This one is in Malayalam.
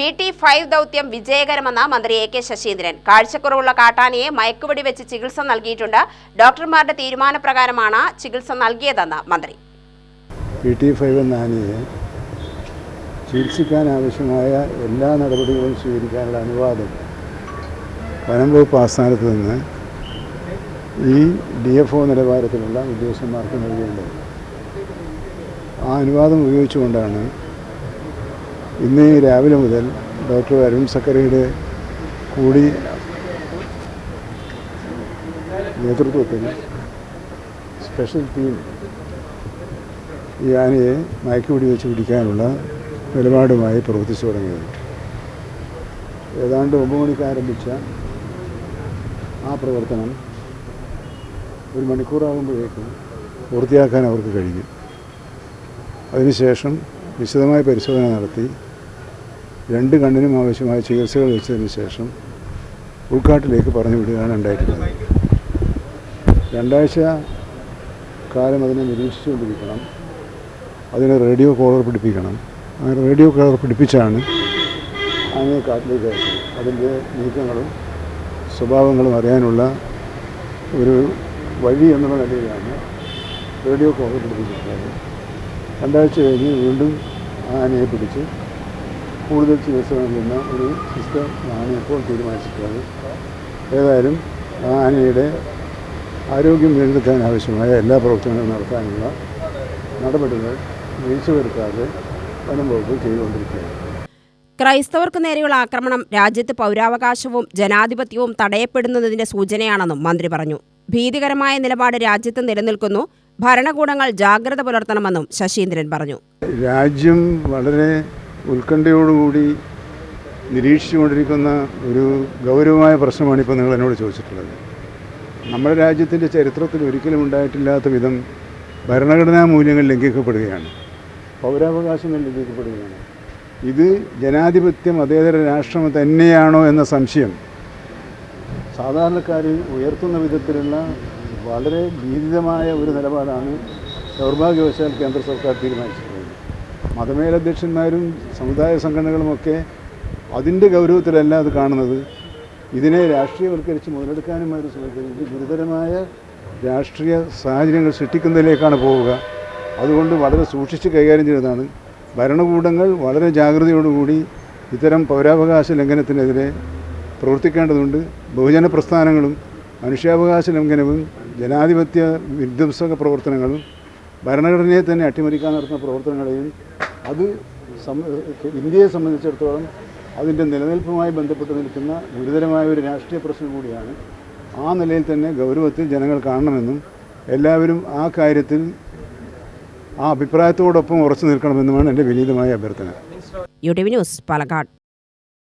പി ടി ഫൈവ് ദൗത്യം വിജയകരമെന്ന് മന്ത്രി എ കെ ശശീന്ദ്രൻ. കാഴ്ചക്കുറവുള്ള കാട്ടാനയെ മയക്കുവെടി വെച്ച് ചികിത്സ നൽകിയിട്ടുണ്ട്. ഡോക്ടർമാരുടെ തീരുമാനപ്രകാരമാണ് ചികിത്സ നൽകിയതെന്ന് മന്ത്രി. പി ടി ഫൈവ് എന്ന ആനയെ ചികിത്സിക്കാൻ ആവശ്യമായ എല്ലാ നടപടികളും സ്വീകരിക്കാനുള്ള അനുവാദം വനം വകുപ്പ് ആസ്ഥാനത്ത് നിന്ന് ഈ ഡി എഫ് ഒ നിലവാരത്തിലുള്ള ഉദ്യോഗസ്ഥന്മാർക്ക് നൽകിയിട്ടുണ്ട് ആ അനുവാദം ഉപയോഗിച്ചുകൊണ്ടാണ് ഇന്ന് രാവിലെ മുതൽ ഡോക്ടർ അരുൺ സക്കറിയുടെ കൂടി നേതൃത്വത്തിൽ സ്പെഷ്യൽ ടീം ഈ ആനയെ മയക്കുപിടി വെച്ച് പിടിക്കാനുള്ള നിലപാടുമായി പ്രവർത്തിച്ചു തുടങ്ങിയത്. ഏതാണ്ട് ഒമ്പത് മണിക്ക് ആരംഭിച്ച ആ പ്രവർത്തനം ഒരു മണിക്കൂറാകുമ്പോഴേക്കും പൂർത്തിയാക്കാൻ അവർക്ക് കഴിഞ്ഞു. അതിനുശേഷം വിശദമായ പരിശോധന നടത്തി രണ്ട് കണ്ണിനും ആവശ്യമായ ചികിത്സകൾ വെച്ചതിന് ശേഷം ഉൾക്കാട്ടിലേക്ക് പറഞ്ഞു വിടുകയാണ് ഉണ്ടായിട്ടുള്ളത്. രണ്ടാഴ്ച കാലം അതിനെ നിരീക്ഷിച്ചുകൊണ്ടിരിക്കണം. അതിനെ റേഡിയോ കോളർ പിടിപ്പിക്കണം. അങ്ങനെ റേഡിയോ കോളർ പിടിപ്പിച്ചാണ് അതിനെ കാട്ടിലേക്ക് അയച്ചത് അതിന്റെ നീക്കങ്ങളും സ്വഭാവങ്ങളും അറിയാനുള്ള ഒരു വഴി എന്നുള്ള നിലയിലാണ് റേഡിയോ കോളർ പിടിപ്പിച്ചിട്ടുള്ളത് രണ്ടാഴ്ച കഴിഞ്ഞ് വീണ്ടും ആനയെ പിടിച്ച് കൂടുതൽ ചികിത്സ നൽകുന്ന ഒരു സിസ്റ്റം ആണ് ഇപ്പോൾ തീരുമാനിച്ചിട്ടുള്ളത്. ഏതായാലും ആനയുടെ ആരോഗ്യം വീണ്ടെടുക്കാൻ ആവശ്യമായ എല്ലാ പ്രവർത്തനങ്ങളും നടത്താനുള്ള നടപടികൾ വീഴ്ച വരുത്താതെ വനം വകുപ്പ് ചെയ്തുകൊണ്ടിരിക്കുകയാണ്. ക്രൈസ്തവർക്ക് നേരെയുള്ള ആക്രമണം രാജ്യത്ത് പൗരാവകാശവും ജനാധിപത്യവും തടയപ്പെടുന്നതിന്റെ സൂചനയാണെന്നും മന്ത്രി പറഞ്ഞു. ഭീതികരമായ നിലപാട് രാജ്യത്ത് നിലനിൽക്കുന്നു. ഭരണകൂടങ്ങൾ ജാഗ്രത പുലർത്തണമെന്നും ശശീന്ദ്രൻ പറഞ്ഞു. രാജ്യം വളരെ ഉത്കണ്ഠയോടുകൂടി നിരീക്ഷിച്ചുകൊണ്ടിരിക്കുന്ന ഒരു ഗൗരവമായ പ്രശ്നമാണ് ഇപ്പോൾ നിങ്ങൾ എന്നോട് ചോദിച്ചിട്ടുള്ളത്. നമ്മുടെ രാജ്യത്തിന്റെ ചരിത്രത്തിൽ ഒരിക്കലും ഉണ്ടായിട്ടില്ലാത്ത വിധം ഭരണഘടനാ മൂല്യങ്ങൾ ലംഘിക്കപ്പെടുകയാണ്. പൗരാവകാശങ്ങൾ ലംഘിക്കപ്പെടുകയാണ്. ഇത് ജനാധിപത്യ അതേതര രാഷ്ട്രം തന്നെയാണോ എന്ന സംശയം സാധാരണക്കാരിൽ ഉയർത്തുന്ന വിധത്തിലുള്ള വളരെ ഭീതിതമായ ഒരു നിലപാടാണ് ദൗർഭാഗ്യവശാൽ കേന്ദ്ര സർക്കാർ തീരുമാനിച്ചിട്ടുള്ളത് മതമേലധ്യക്ഷന്മാരും സമുദായ സംഘടനകളുമൊക്കെ അതിന്റെ ഗൗരവത്തിലല്ല അത് കാണുന്നത്. ഇതിനെ രാഷ്ട്രീയവൽക്കരിച്ച് മുതലെടുക്കാനും അവർ ശ്രമിക്കുന്നത് ഇത് ഗുരുതരമായ രാഷ്ട്രീയ സാഹചര്യങ്ങൾ സൃഷ്ടിക്കുന്നതിലേക്കാണ് പോവുക. അതുകൊണ്ട് വളരെ സൂക്ഷിച്ച് കൈകാര്യം ചെയ്യുന്നതാണ് ഭരണകൂടങ്ങൾ വളരെ ജാഗ്രതയോടുകൂടി ഇത്തരം പൗരാവകാശ ലംഘനത്തിനെതിരെ പ്രവർത്തിക്കേണ്ടതുണ്ട്. ബഹുജന പ്രസ്ഥാനങ്ങളും മനുഷ്യാവകാശ ലംഘനവും ജനാധിപത്യ വിധ്വംസക പ്രവർത്തനങ്ങളും ഭരണഘടനയെ തന്നെ അട്ടിമറിക്കാൻ നടത്തുന്ന പ്രവർത്തനങ്ങളെയും അത് ഇന്ത്യയെ സംബന്ധിച്ചിടത്തോളം അതിന്റെ നിലനിൽപ്പുമായി ബന്ധപ്പെട്ട് നിൽക്കുന്ന ഗുരുതരമായ ഒരു രാഷ്ട്രീയ പ്രശ്നം കൂടിയാണ്. ആ നിലയിൽ തന്നെ ഗൗരവത്തിൽ ജനങ്ങൾ കാണണമെന്നും എല്ലാവരും ആ കാര്യത്തിൽ ആ അഭിപ്രായത്തോടൊപ്പം ഉറച്ചു നിൽക്കണമെന്നുമാണ് എന്റെ വിനീതമായ അഭ്യർത്ഥന. U T V news Palakkad.